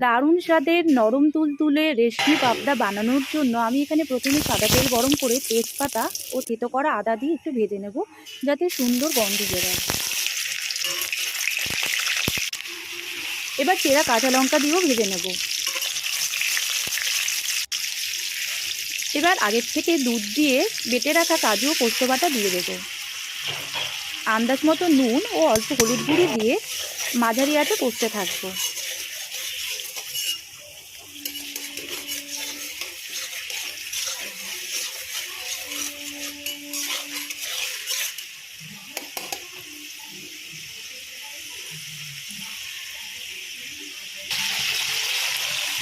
দারুণ স্বাদের নরম তুলতুলে রেশমি পাবদা বানানোর জন্য আমি এখানে প্রথমে সাদা তেল গরম করে তেজপাতা ও থেতো করা আদা দিয়ে একটু ভেজে নেব, যাতে সুন্দর গন্ধ বেরোয় এবার চেরা কাঁচা লঙ্কা দিয়েও ভেজে নেব। এবার আগের থেকে দুধ দিয়ে বেটে রাখা কাজু ও পোস্ত বাটা দিয়ে দেবো। আন্দাজ মতো নুন ও অল্প হলুদ গুঁড়ি দিয়ে মাঝারি আঁচে কষতে থাকব।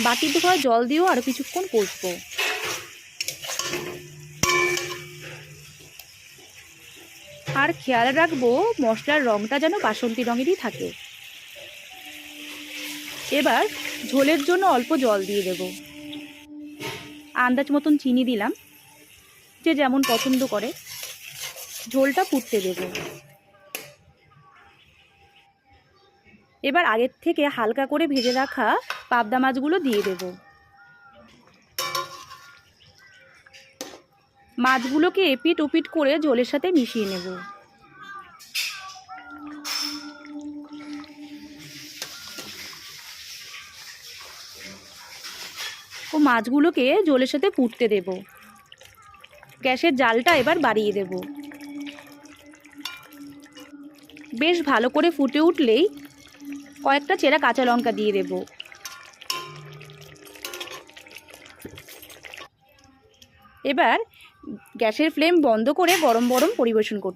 বাটি ধোয়া জল দিয়েও আরও কিছুক্ষণ কষবো। আর খেয়াল রাখব, মশলার রঙটা যেন বাসন্তী রঙেরই থাকে। এবার ঝোলের জন্য অল্প জল দিয়ে দেব। আন্দাজ মতন চিনি দিলাম, যে যেমন পছন্দ করে। ঝোলটা ফুটতে দেব। এবার আগের থেকে হালকা করে ভেজে রাখা পাবদা মাছগুলো দিয়ে দেব। মাছগুলোকে এপিট ওপিট করে জলের সাথে মিশিয়ে নেব। ও মাছগুলোকে জলের সাথে ফুটতে দেব। গ্যাসের জালটা এবার বাড়িয়ে দেব। বেশ ভালো করে ফুটে উঠলেই কয়েকটা চেরা কাঁচা লঙ্কা দিয়ে দেব। এবার গ্যাসের ফ্লেম বন্ধ করে গরম গরম পরিবেশন করতে